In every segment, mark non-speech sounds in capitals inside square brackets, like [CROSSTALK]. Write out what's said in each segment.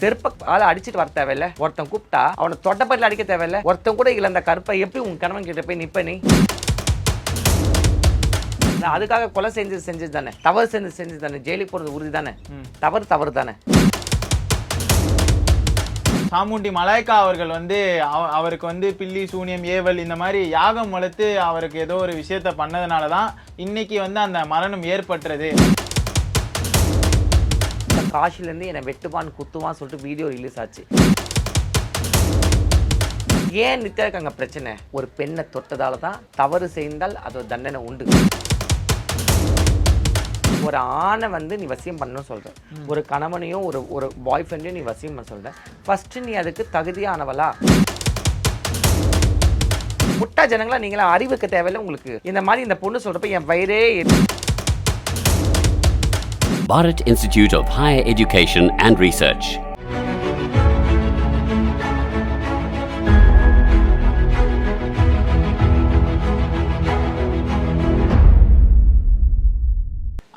செருப்ப ஆளை அடிச்சிட்டு வர தேவையில்ல. ஒருத்தன் கூப்பிட்டா அவனை தொட்டப்பட்டில் அடிக்க தேவையில்ல. ஒருத்தன் கூட இழந்த கருப்பை எப்படி உன் கணவன் கிட்ட போய் நிப்ப நீ? அதுக்காக கொலை செஞ்சது செஞ்சது தானே. தவறு செஞ்சது செஞ்சது தானே. ஜெயிலுக்கு போறது உறுதி தானே. தவறு தவறு தானே. சாமுண்டி மலாய்க்கா அவர்கள் வந்து அவ- அவருக்கு வந்து பில்லி சூனியம் ஏவல் இந்த மாதிரி யாகம் வளர்த்து அவருக்கு ஏதோ ஒரு விஷயத்த பண்ணதுனால தான் இன்னைக்கு வந்து அந்த மரணம் ஏற்பட்டது. காசிலேருந்து என்னை வெட்டுவான் குத்துவான் சொல்லிட்டு வீடியோ ரிலீஸ் ஆச்சு. ஏன் நித்யாவுக்கு அங்கே பிரச்சனை. ஒரு பெண்ணை தொட்டதால தான் தவறு செய்தால் அது தண்டனை உண்டு. ஒரு ஆணை வந்து நீ வசியம் பண்ணணும் சொல்ற. ஒரு கணவனையும் ஒரு ஒரு பாய் ஃப்ரெண்டையும் நீ வசியம் பண்ண சொல்ற. ஃபர்ஸ்ட் நீ அதுக்கு தகுதியானவளா? முட்டா ஜனங்களா நீங்களா? அறிவுக்கு தேவையில்ல உங்களுக்கு. இந்த மாதிரி இந்த பொண்ணு சொல்றப்ப என் வயிறே Bharat Institute of Higher Education and Research.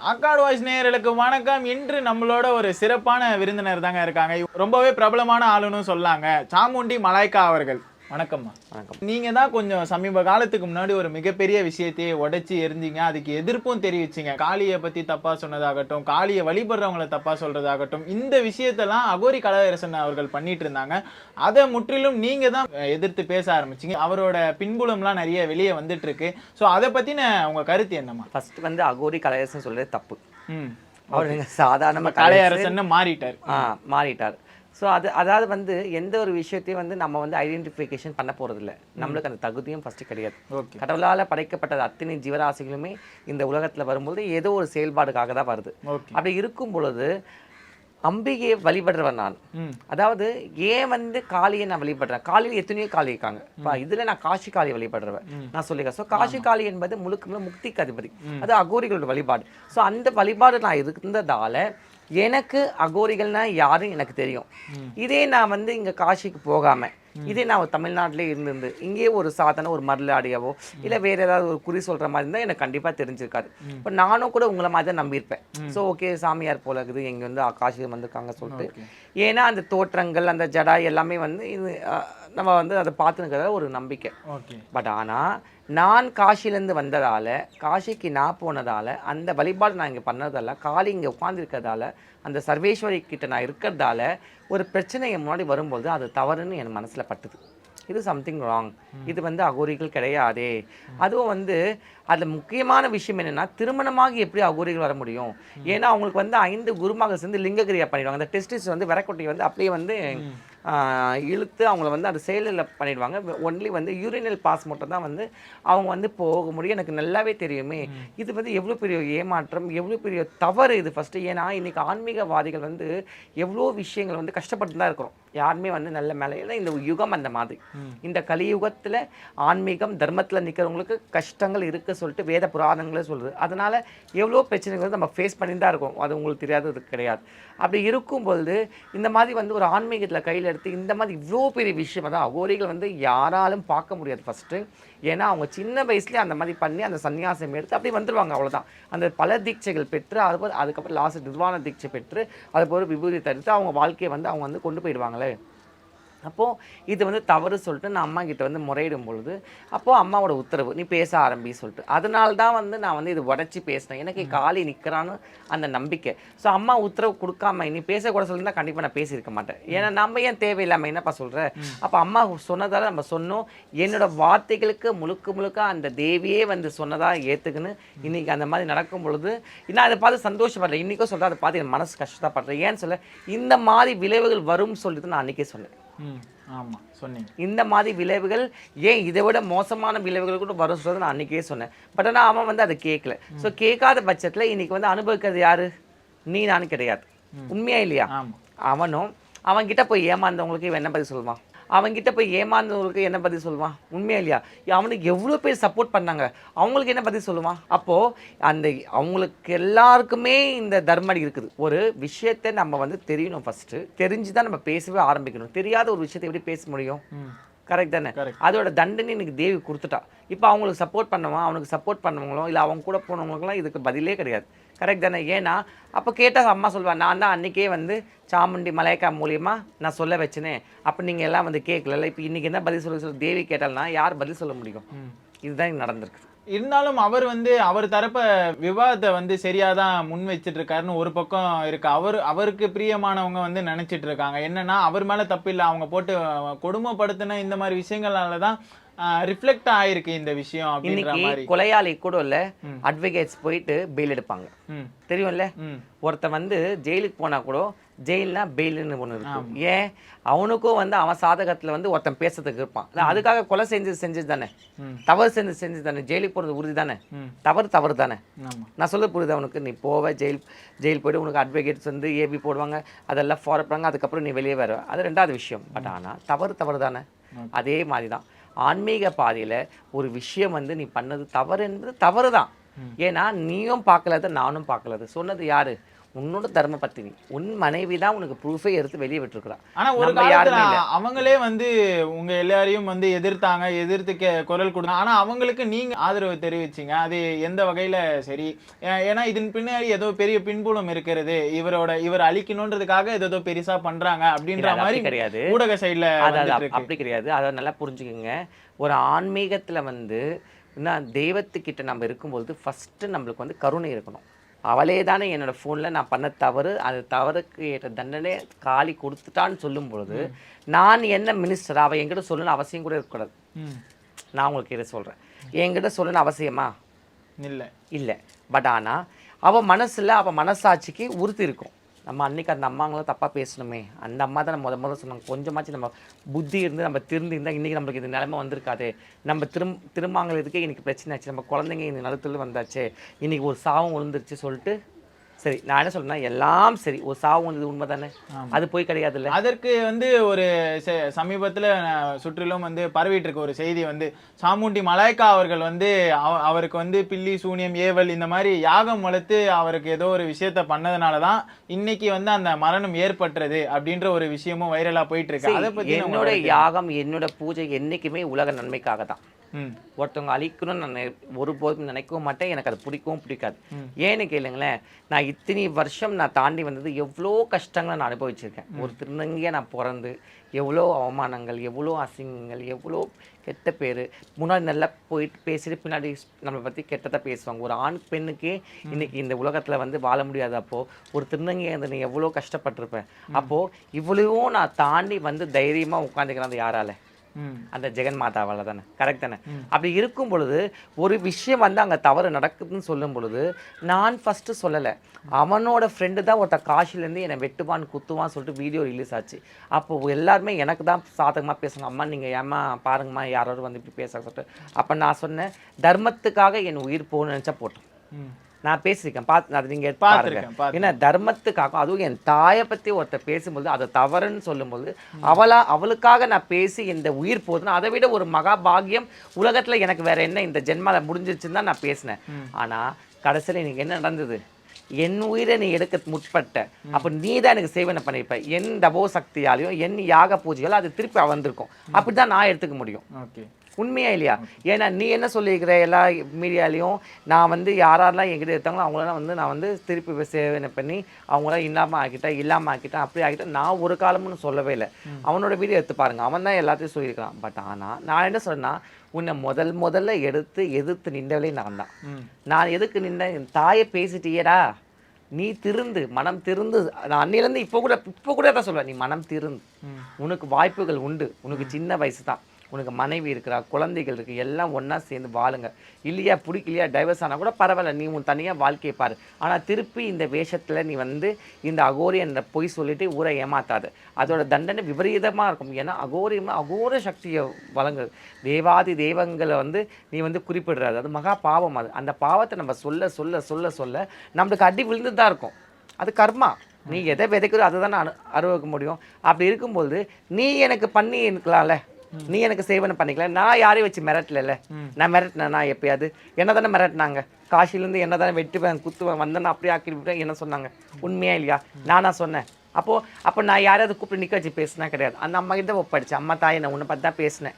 ஆக்காடு வாய்ஸ் நேயர்களுக்கு வணக்கம். இன்று நம்மளோட ஒரு சிறப்பான விருந்தினர் தாங்க இருக்காங்க. ரொம்பவே பிரபலமான ஆளுன்னு சொல்லாங்க. சாமுண்டி மலாய்க்கா அவர்கள். வணக்கம்மா. வணக்கம். நீங்க தான் கொஞ்சம் சமீப காலத்துக்கு முன்னாடி ஒரு மிகப்பெரிய விஷயத்தையே உடைச்சி எரிஞ்சீங்க அதுக்கு எதிர்ப்பும் தெரிவிச்சீங்க. காளியை பத்தி தப்பா சொன்னதாகட்டும் காளியை வழிபடுறவங்கள தப்பா சொல்றதாகட்டும் இந்த விஷயத்தெல்லாம் அகோரி கலாதரசன் அவர்கள் பண்ணிட்டு இருந்தாங்க. அதை முற்றிலும் நீங்க தான் எதிர்த்து பேச ஆரம்பிச்சீங்க. அவரோட பின்புலம்லாம் நிறைய வெளியே வந்துட்டு இருக்கு ஸோ அதை பத்தின உங்க கருத்து என்னம்மா? ஃபர்ஸ்ட் வந்து அகோரி கலையரசன் சொல்றது தப்பு. ம். அவர் நீங்க சாதாரண கலையரசன் மாறிட்டார். ஆ மாறிட்டார். ஸோ அது அதாவது வந்து எந்த ஒரு விஷயத்தையும் வந்து நம்ம வந்து ஐடென்டிஃபிகேஷன் பண்ண போறதில்ல. நம்மளுக்கு அந்த தகுதியும் ஃபர்ஸ்ட் கிடையாது. கடவுளால் படைக்கப்பட்டது அத்தனை ஜீவராசிகளுமே இந்த உலகத்துல வரும்போது ஏதோ ஒரு செயல்பாடுக்காக தான் வருது. அப்படி இருக்கும் பொழுது அம்பிகையை வழிபடுறவன் நான். அதாவது ஏன் வந்து காளியை நான் வழிபடுறேன்? காளியில் எத்தனையோ காளி இருக்காங்க. இதுல நான் காஷி காளி வழிபடுறவன். நான் சொல்லிக்கிறேன். ஸோ காஷி காளி என்பது முழுக்க முழுக்க முக்திக்கு அதிபதி. அது அகோரிகளோட வழிபாடு. ஸோ அந்த வழிபாடு நான் இருந்ததால எனக்கு அகோரிகள்னா யாருன்னு எனக்கு தெரியும். இதே நான் வந்து இங்க காசிக்கு போகாம இதே நான் தமிழ்நாட்டிலே இருந்திருந்து இங்கேயே ஒரு சாதாரண ஒரு மருளாடியாவோ இல்லை வேற ஏதாவது ஒரு குறி சொல்ற மாதிரி இருந்தால் எனக்கு கண்டிப்பா தெரிஞ்சிருக்காது. இப்போ நானும் கூட உங்களை மாதிரி தான் நம்பியிருப்பேன். ஸோ ஓகே சாமியார் போல இருக்குது இங்க வந்து காசி வந்திருக்காங்க சொல்லிட்டு. ஏன்னா அந்த தோற்றங்கள் அந்த ஜடா எல்லாமே வந்து இது நம்ம வந்து அதை பார்த்துனுக்கிறத ஒரு நம்பிக்கை. ஓகே. பட் ஆனால் நான் காசிலேருந்து வந்ததால காசிக்கு நான் போனதால அந்த வழிபாடு நான் இங்கே பண்ணதால காளி இங்கே உட்காந்துருக்கிறதால அந்த சர்வேஸ்வரி கிட்ட நான் இருக்கிறதால ஒரு பிரச்சனை என் முன்னாடி வரும்போது அது தவறுன்னு என் மனசில் பட்டுது. இது சம்திங் ராங் இது வந்து அகோரிகள் கிடையாதே. அதுவும் வந்து அதில் முக்கியமான விஷயம் என்னன்னா திருமணமாகி எப்படி அகோரிகள் வர முடியும்? ஏன்னா அவங்களுக்கு வந்து ஐந்து குருமாக சேர்ந்து லிங்ககிரியா பண்ணிடுவாங்க. அந்த டெஸ்டிஸ் வந்து விரக்கொட்டி வந்து அப்படியே வந்து இழுத்து அவங்கள வந்து அது செயலில் பண்ணிடுவாங்க. ஒன்லி வந்து யூரினல் பாஸ் மட்டும் தான் வந்து அவங்க வந்து போக முடியும். எனக்கு நல்லாவே தெரியுமே. இது வந்து எவ்வளோ பெரிய ஏமாற்றம் எவ்வளோ பெரிய தவறு இது ஃபஸ்ட்டு ஏன்னா இன்னைக்கு ஆன்மீகவாதிகள் வந்து எவ்வளோ விஷயங்கள் வந்து கஷ்டப்பட்டு தான் இருக்கிறோம். யாருமே வந்து நல்ல மேலே ஏன்னா இந்த யுகம் அந்த மாதிரி. இந்த கலியுகத்தில் ஆன்மீகம் தர்மத்தில் நிற்கிறவங்களுக்கு கஷ்டங்கள் இருக்கு சொல்லிட்டு வேத புராணங்களே சொல்லுது. அதனால எவ்வளோ பிரச்சனைகள் வந்து நம்ம ஃபேஸ் பண்ணி தான் இருக்கோம். அது உங்களுக்கு தெரியாதது கிடையாது. அப்படி இருக்கும்பொழுது இந்த மாதிரி வந்து ஒரு ஆன்மீகத்தில் கையில் எடுத்து இந்த மாதிரி இவ்வளோ பெரிய விஷயம் அதான் அகோரிகள் வந்து யாராலும் பார்க்க முடியாது ஃபஸ்ட்டு ஏன்னா அவங்க சின்ன வயசுலேயே அந்த மாதிரி பண்ணி அந்த சன்னியாசம் எடுத்து அப்படியே வந்துடுவாங்க அவ்வளோதான் அந்த பல தீட்சைகள் பெற்று அதுபோல் அதுக்கப்புறம் லாஸ்ட் நிர்வாண தீட்சை பெற்று அதுபோல் விபூதி தடுத்து அவங்க வாழ்க்கையை வந்து அவங்க வந்து கொண்டு போயிடுவாங்களே. அப்போது இது வந்து தவறு சொல்லிட்டு நான் அம்மா கிட்ட வந்து முறையிடும் பொழுது அப்போது அம்மாவோட உத்தரவு நீ பேச ஆரம்பி சொல்லிட்டு. அதனால தான் வந்து நான் வந்து இது உடச்சி பேசினேன். எனக்கு காளி நிற்கிறான்னு அந்த நம்பிக்கை. ஸோ அம்மா உத்தரவு கொடுக்காம நீ பேசக்கூட சொல்லியிருந்தா கண்டிப்பாக நான் பேசியிருக்க மாட்டேன். ஏன்னா நம்ம ஏன் தேவையில்லாமல் என்னப்பா சொல்கிற அப்போ அம்மா சொன்னதால நம்ம சொன்னோம். என்னோட வார்த்தைகளுக்கு முழுக்க முழுக்க அந்த தேவியே வந்து சொன்னதாக ஏற்றுக்குன்னு இன்னைக்கு அந்த மாதிரி நடக்கும் பொழுது நான் அதை பார்த்து சந்தோஷப்படுறேன். இன்றைக்கும் சொல்கிறேன் அதை பார்த்து என் மனசு கஷ்டப்படுறேன். ஏன்னு சொல்ல இந்த மாதிரி விளைவுகள் வரும்னு சொல்லிட்டு நான் அன்றைக்கே சொன்னேன். சொன்னீங்க. இந்த மாதிரி விளைவுகள் ஏன் இதை விட மோசமான விளைவுகள் கூட வரும் சொல்றது நான் அன்னைக்கே சொன்னேன். பட் ஆனால் அவன் வந்து அதை கேட்கல ஸோ கேட்காத பட்சத்தில் இன்னைக்கு வந்து அனுபவிக்கிறது யாரு? நீ நானும் கிடையாது. உண்மையா இல்லையா? ஆமா. அவனும் அவன்கிட்ட போய் ஏமாந்தவங்களுக்கு இவன் என்ன பதில் சொல்லுவான்? அவன்கிட்ட போய் ஏமாந்தவங்களுக்கு என்ன பதில் சொல்லுவான்? உண்மையா இல்லையா? அவனுக்கு எவ்வளோ பேர் சப்போர்ட் பண்ணாங்க? அவங்களுக்கு என்ன பதில் சொல்லுவான்? அப்போ அந்த அவங்களுக்கு எல்லாருக்குமே இந்த தர்மடி இருக்குது. ஒரு விஷயத்தை நம்ம வந்து தெரியணும் ஃபஸ்ட்டு தெரிஞ்சு தான் நம்ம பேசவே ஆரம்பிக்கணும். தெரியாத ஒரு விஷயத்தை எப்படி பேச முடியும்? கரெக்ட் தானே. அதோட தண்டனை இன்னைக்கு தேவி கொடுத்துட்டா. இப்போ அவங்களுக்கு சப்போர்ட் பண்ணவன் அவனுக்கு சப்போர்ட் பண்ணவங்களோ? இல்லை அவங்க கூட போனவங்களுக்குலாம் இதுக்கு பதிலே கிடையாது. கரெக்ட் தானே? ஏன்னா அப்போ கேட்டால் அம்மா சொல்லுவா நான் தான் அன்றைக்கே வந்து சாமுண்டி மலையக்கா மூலியமா நான் சொல்ல வச்சேனே அப்போ நீங்கள் எல்லாம் வந்து கேட்கல இப்போ இன்றைக்கி என்ன பதில் சொல்ல சொல்ல தேவி கேட்டால்னா யார் பதில் சொல்ல முடியும்? இதுதான் நடந்திருக்கு. இருந்தாலும் அவர் வந்து அவர் தரப்ப விவாதத்தை வந்து சரியா தான் முன் வச்சுட்டு இருக்காருன்னு ஒரு பக்கம் இருக்கு. அவர் அவருக்கு பிரியமானவங்க வந்து நினைச்சிட்டு இருக்காங்க என்னன்னா அவர் மேல தப்பு இல்லை. அவங்க போட்டு கொடுமைப்படுத்தின இந்த மாதிரி விஷயங்களால தான் ரிஃப்ளெக்ட் ஆயிருக்கு இந்த விஷயம் இன்னைக்கு மாதிரி. கொலையாளி கூட இல்லை அட்வொகேட்ஸ் போயிட்டு பெயில் எடுப்பாங்க. தெரியும்ல? ம். ஒருத்தன் வந்து ஜெயிலுக்கு போனா கூட ஜெயில்னா பெயில்னு ஒன்று இருக்கு. ஏன்? அவனுக்கும் வந்து அவன் சாதகத்துல வந்து ஒருத்தன் பேசுறதுக்கு இருப்பான். அதுக்காக கொலை செஞ்சது செஞ்சது தானே. தவறு செஞ்சது செஞ்சது தானே ஜெயிலுக்கு போறது உறுதி தானே. தவறு தவறு தானே நான் சொல்ல புரியுது அவனுக்கு நீ போவ ஜெயில் ஜெயில் போய்ட்டு உனக்கு அட்வொகேட்ஸ் வந்து ஏபி போடுவாங்க. அதெல்லாம் ஃபாலோ பண்ணுவாங்க அதுக்கப்புறம் நீ வெளியே வர. அது ரெண்டாவது விஷயம். பட் ஆனால் தவறு தவறு தானே அதே மாதிரி தான் ஆன்மீக பாதையில் ஒரு விஷயம் வந்து நீ பண்ணது தவறு என்பது தவறு தான் ஏன்னா நீயும் பார்க்கலது நானும் பார்க்கலது. சொன்னது யாரு? உன்னோட தர்ம பத்தினி உன் மனைவி தான் உனக்கு ப்ரூஃபே எடுத்து வெளியே விட்டுருக்குறா. ஆனா ஒரு காலத்துல. அவங்களே வந்து உங்க எல்லாரையும் வந்து எதிர்த்தாங்க எதிர்த்து கே- குரல் கொடுத்தாங்க ஆனா அவங்களுக்கு நீங்க ஆதரவு தெரிவிச்சீங்க. அது எந்த வகையில சரி? ஏன்னா இதன் பின்னாடி ஏதோ பெரிய பின்புலம் இருக்கிறது. இவரோட இவர் அழிக்கணுன்றதுக்காக ஏதோ பெருசா பண்றாங்க அப்படின்ற மாதிரி கிடையாது. ஊடக சைடுல அது அது வந்துட்டு அப்- அப்படி கிடையாது. அதை நல்லா புரிஞ்சுக்கோங்க. ஒரு ஆன்மீகத்துல வந்து என்ன தெய்வத்துக்கிட்ட நம்ம இருக்கும்போது ஃபர்ஸ்ட் நம்மளுக்கு வந்து கருணை இருக்கணும். அவளே தானே என்னோட ஃபோன்ல நான் பண்ண தவறு அது தவறுக்கு ஏற்ற தண்டனை காலி கொடுத்துட்டான்னு சொல்லும் பொழுது நான் என்ன மினிஸ்டர் அவ என்கிட்ட சொல்லணும்னு அவசியம் கூட இருக்கக்கூடாது. நான் உங்களுக்கு இதை சொல்றேன். என்கிட்ட சொல்லணும்னு அவசியமா? இல்ல. இல்லை. பட் ஆனா அவ மனசுல அவ மனசாட்சிக்கு உறுத்தி இருக்கும். நம்ம அன்றைக்கி அந்த அம்மாங்களும் தப்பாக பேசணுமே. அந்த அம்மா தான் முத முதல்ல சொன்னாங்க. கொஞ்சமாச்சு நம்ம புத்தி இருந்து நம்ம திருந்திருந்தால் இன்றைக்கி நம்மளுக்கு இது நிலைமை வந்திருக்காது. நம்ம திரும் திருமாங்கிறதுக்கே இன்றைக்கி பிரச்சனை ஆச்சு. நம்ம குழந்தைங்க இந்த நிலத்துல வந்தாச்சு. இன்றைக்கி ஒரு சாவம் விழுந்துருச்சு சொல்லிட்டு சரி நான் என்ன சொல்றேன்னா எல்லாம் சரி. ஒரு சாவு வந்தது உண்மை தானே அது போய் கிடையாதுல்ல? அதற்கு வந்து ஒரு சமீபத்துல சுற்றிலும் வந்து பரவிட்டு இருக்க ஒரு செய்தி வந்து சாமுண்டி மலாய்க்கா அவர்கள் வந்து அவ- அவருக்கு வந்து பில்லி சூனியம் ஏவல் இந்த மாதிரி யாகம் வளர்த்து அவருக்கு ஏதோ ஒரு விஷயத்த பண்ணதுனால தான் இன்னைக்கு வந்து அந்த மரணம் ஏற்பட்டது அப்படின்ற ஒரு விஷயமும் வைரலா போயிட்டு இருக்கு அதை நான் என்னோட யாகம் என்னோட பூஜை என்னைக்குமே உலக நன்மைக்காக தான். ஒருத்தவங்க அழிக்கணும்னு நான் ஒருபோதும் நினைக்கவும் மாட்டேன். எனக்கு அது பிடிக்கவும் பிடிக்காது. ஏன்னு கேளுங்களேன் நான் இத்தனை வருஷம் நான் தாண்டி வந்தது எவ்வளோ கஷ்டங்களை நான் அனுபவிச்சிருக்கேன். ஒரு திருநங்கையாக நான் பிறந்து எவ்வளோ அவமானங்கள் எவ்வளோ அசிங்கங்கள் எவ்வளோ கெட்ட பேர். முன்னாடி நல்லா போயிட்டு பேசிட்டு பின்னாடி நம்மளை பற்றி கெட்டதாக பேசுவாங்க. ஒரு ஆண் பெண்ணுக்கே இன்னைக்கு இந்த உலகத்தில் வந்து வாழ முடியாது அப்போ. ஒரு திருநங்கையாக இருந்து நீ எவ்வளோ கஷ்டப்பட்டிருப்பேன் அப்போது இவ்வளவும் நான் தாண்டி வந்து தைரியமாக உட்காந்துக்கிறேன் அது யாரால. அந்த ஜெகன் மாதாவால தானே கரெக்ட் தானே? அப்படி இருக்கும் பொழுது ஒரு விஷயம் வந்து அங்கே தவறு நடக்குதுன்னு சொல்லும் பொழுது நான் ஃபஸ்ட்டு சொல்லலை. அவனோட ஃப்ரெண்டு தான் ஒருத்த காசிலேருந்து என்னை வெட்டுவான் குத்துவான் சொல்லிட்டு வீடியோ ரிலீஸ் ஆச்சு. அப்போ எல்லாருமே எனக்கு தான் சாதகமாக பேசுங்க அம்மா நீங்கள் ஏம்மா பாருங்கம்மா யாராவது வந்து இப்படி பேச சொல்லிட்டு. அப்போ நான் சொன்னேன் தர்மத்துக்காக என் உயிர் போகணும்னு நினச்சா போட்டோம். நான் பேசியிருக்கேன். பார்த்து அது நீங்கள் பாருங்க. ஏன்னா தர்மத்துக்காக அதுவும் என் தாயை பற்றி ஒருத்தர் பேசும்போது அது தவறுன்னு சொல்லும்போது அவளா அவளுக்காக நான் பேசி இந்த உயிர் போதுன்னா அதை விட ஒரு மகா பாக்கியம் உலகத்துல எனக்கு வேற என்ன இந்த ஜென்மால முடிஞ்சிருச்சுன்னு தான் நான் பேசினேன். ஆனா கடைசியில் எனக்கு என்ன நடந்தது? என் உயிரை நீ எடுக்க முற்பட்ட. அப்ப நீ தான் எனக்கு சேவனை பண்ணியிருப்ப. என் தபோ சக்தியாலையும் என் யாக பூஜையாலும் அது திருப்பி வந்திருக்கும். அப்படிதான் நான் எடுத்துக்க முடியும். ஓகே. உண்மையா இல்லையா? ஏன்னா நீ என்ன சொல்லியிருக்கிற எல்லா மீடியாலையும் நான் வந்து யாரெல்லாம் என்கிட்ட எடுத்தாங்களோ அவங்களெல்லாம் வந்து நான் வந்து திருப்பி சேவனை பண்ணி அவங்களாம் இல்லாமல் ஆக்கிட்டேன் இல்லாமல் ஆக்கிட்டேன் அப்படி ஆக்கிட்டேன் நான் ஒரு காலமும் சொல்லவே இல்லை. அவனோட வீடியோ எடுத்து பாருங்க. அவன் தான் எல்லாத்தையும் சொல்லியிருக்கான் பட் ஆனால் நான் என்ன சொன்னா உன்னை முதல் முதல்ல எடுத்து எதிர்த்து நின்றவளே நான் தான். நான் எதுக்கு நின்ற தாயை பேசிட்டியேடா. நீ திருந்து மனம் திருந்து நான் அன்னிலேருந்து இப்போ கூட இப்போ கூட தான் சொல்லுவேன் நீ மனம் திருந்து. உனக்கு வாய்ப்புகள் உண்டு. உனக்கு சின்ன வயசு தான். உனக்கு மனைவி இருக்கிறா குழந்தைகள் இருக்குது எல்லாம் ஒன்றா சேர்ந்து வாழுங்க. இல்லையா பிடிக்கலையா டைவர்ஸ் ஆனால் கூட பரவாயில்ல நீ உன் தனியாக வாழ்க்கையை பாரு. ஆனால் திருப்பி இந்த வேஷத்தில் நீ வந்து இந்த அகோரி என்ற பொய் சொல்லிட்டு ஊரை ஏமாத்தாது. அதோட தண்டனை விபரீதமாக இருக்கும். ஏன்னா அகோரியமா அகோர சக்தியை வழங்குது. தேவாதி தெய்வங்களை வந்து நீ வந்து குறிப்பிடுறாரு அது மகா பாவம் அது. அந்த பாவத்தை நம்ம சொல்ல சொல்ல சொல்ல சொல்ல நம்மளுக்கு அடி விழுந்து தான் இருக்கும். அது கர்மா. நீ எதை விதைக்கிறோ அதை தான் அனு அனுபவிக்க முடியும். அப்படி இருக்கும்போது நீ எனக்கு பண்ணி இருக்கலாம்ல நீ எனக்கு சேவனை பண்ணிக்கலாம் நான் யாரையும் வச்சு மிரட்டல நான் மிரட்டினேன் நான் எப்பயாவது? என்ன தானே மிரட்டினாங்க? காசிலேருந்து என்ன தானே வெட்டுவேன் குத்துவேன் வந்தேன் அப்படியே ஆக்கி விட்டேன் என்ன சொன்னாங்க? உண்மையா இல்லையா? நானா சொன்னேன். அப்போ அப்போ நான் யாரையாவது கூப்பிட்டு நிற்க வச்சு பேசினா கிடையாது. அந்த அம்மா கிட்ட ஒப்படைச்சு அம்மா தாயை நான் உன்னை பற்றி தான் பேசினேன்.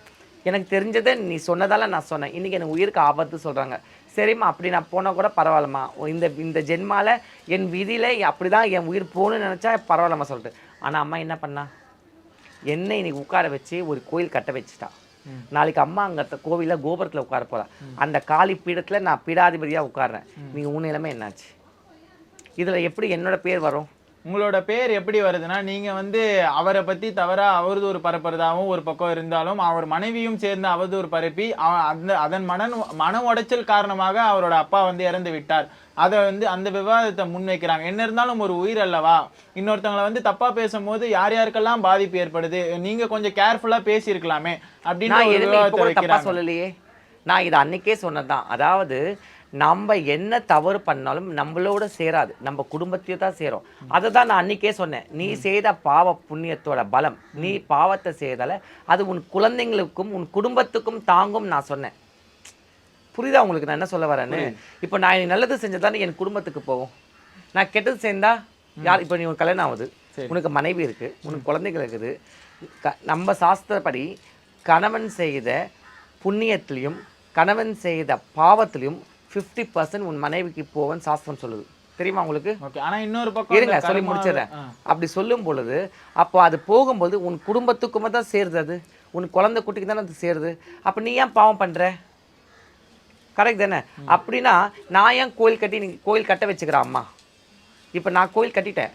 எனக்கு தெரிஞ்சதை நீ சொன்னதால நான் சொன்னேன். இன்றைக்கி எனக்கு உயிருக்கு ஆபத்து சொல்கிறாங்க சரிம்மா அப்படி நான் போனால் கூட பரவாயில்லம்மா. இந்த இந்த ஜென்மால என் விதியில் அப்படி தான் என் உயிர் போகணும்னு நினச்சா பரவாயில்லம்மா சொல்லிட்டு. ஆனால் அம்மா என்ன பண்ணா? என்னை இன்னைக்கு உட்கார வச்சு ஒரு கோயில் கட்ட வச்சுட்டா. நாளைக்கு அம்மா அங்கே கோவிலில் கோபுரத்தில் உட்கார போறா. அந்த காளி பீடத்தில் நான் பீடாதிபதியாக உட்கார்றேன். நீங்கள் உன் நிலைமை என்னாச்சு? இதில் எப்படி என்னோட பேர் வரும்? உங்களோட பேர் எப்படி வருதுன்னா நீங்க வந்து அவரை பத்தி தவறா அவதூறு பரப்புறதாவும் ஒரு பக்கம் இருந்தாலும் அவர் மனைவியும் சேர்ந்து அவதூறு பரப்பி அந்த அதன் மன மன உடைச்சல் காரணமாக அவரோட அப்பா வந்து இறந்து விட்டார். அதை வந்து அந்த விவாதத்தை முன்வைக்கிறாங்க. என்ன இருந்தாலும் ஒரு உயிர் அல்லவா? இன்னொருத்தவங்களை வந்து தப்பா பேசும்போது யார் யாருக்கெல்லாம் பாதிப்பு ஏற்படுது? நீங்க கொஞ்சம் கேர்ஃபுல்லா பேசியிருக்கலாமே அப்படின்னு ஒரு சொல்லலையே. நான் இதை அன்னைக்கே சொன்னதுதான். அதாவது நம்ம என்ன தவறு பண்ணாலும் நம்மளோட சேராது. நம்ம குடும்பத்தையும் தான் சேரும். அதை தான் நான் அன்னைக்கே சொன்னேன். நீ செய்த பாவ புண்ணியத்தோட பலம் நீ பாவத்தை செய்தால அது உன் குழந்தைங்களுக்கும் உன் குடும்பத்துக்கும் தாங்கும் நான் சொன்னேன். புரியுதா உங்களுக்கு? நான் என்ன சொல்ல வரேன்னு? இப்போ நான் நல்லது செஞ்சதானே என் குடும்பத்துக்கு போகும் நான் கெட்டது சேர்ந்தா யார் இப்போ நீ உனக்கு கல்யாணம் ஆகுது. உனக்கு மனைவி இருக்கு. உனக்கு குழந்தைகள் இருக்குது. க- நம்ம சாஸ்திரப்படி கணவன் செய்த புண்ணியத்திலையும் கணவன் செய்த பாவத்திலையும் ஃபிஃப்டி பர்சன்ட் உன் மனைவிக்கு போவன் சாஸ்திரம் சொல்லுது. தெரியுமா உங்களுக்கு? ஓகே ஆனா இன்னொரு பக்கம் இருங்க சொல்லி முடிச்சிடுறேன். அப்படி சொல்லும் பொழுது அப்போ அது போகும்போது உன் குடும்பத்துக்குமே தான் சேருது அது. உன் குழந்தை குட்டிக்கு தானே அது சேருது. அப்போ நீ ஏன் பாவம் பண்ற? கரெக்ட் தானே? அப்படின்னா நான் ஏன் கோயில் கட்டி நீ கோயில் கட்ட வச்சுக்கிறேன் அம்மா? இப்போ நான் கோயில் கட்டிட்டேன்.